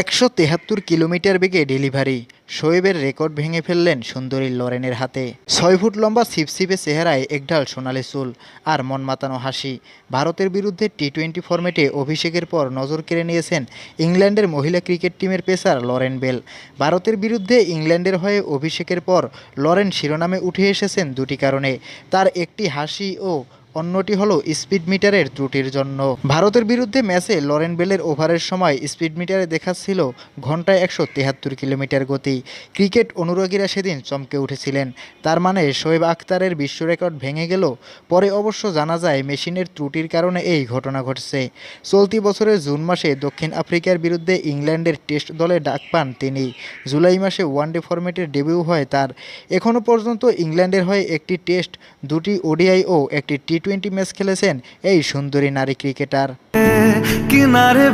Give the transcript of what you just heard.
একশো তেহাত্তর কিলোমিটার বেগে ডেলিভারি। শোয়েবের রেকর্ড ভেঙে ফেললেন সুন্দরী লরেনের হাতে। ছয় ফুট লম্বা ছিপছিপে চেহারায় একঢাল সোনালি চুল আর মন মাতানো হাসি। ভারতের বিরুদ্ধে টি টোয়েন্টি ফরম্যাটে অভিষেকের পর নজর কেড়ে নিয়েছেন ইংল্যান্ডের মহিলা ক্রিকেট টিমের পেসার লরেন বেল। ভারতের বিরুদ্ধে ইংল্যান্ডের হয়ে অভিষেকের পর লরেন শিরোনামে উঠে এসেছেন দুটি কারণে। তার একটি হাসি ও অন্যটি হলো স্পিড মিটারের ত্রুটির জন্য। ভারতের বিরুদ্ধে ম্যাচে লরেন বেলের ওভারের সময় স্পিড মিটারে দেখাচ্ছিল ঘন্টায় একশো তেহাত্তর কিলোমিটার গতি। ক্রিকেট অনুরাগীরা সেদিন চমকে উঠেছিলেন। তার মানে শোয়েব আখতারের বিশ্ব রেকর্ড ভেঙে গেল। পরে অবশ্য জানা যায় মেশিনের ত্রুটির কারণে এই ঘটনা ঘটছে। চলতি বছরের জুন মাসে দক্ষিণ আফ্রিকার বিরুদ্ধে ইংল্যান্ডের টেস্ট দলে ডাক পান তিনি। জুলাই মাসে ওয়ানডে ফরম্যাটের ডেবিউ হয় তার। এখনও পর্যন্ত ইংল্যান্ডের হয়ে একটি টেস্ট, দুটি ওডিআই ও একটি টি টোয়েন্টি ম্যাচ খেলেছেন এই সুন্দরী নারী ক্রিকেটার কিনারে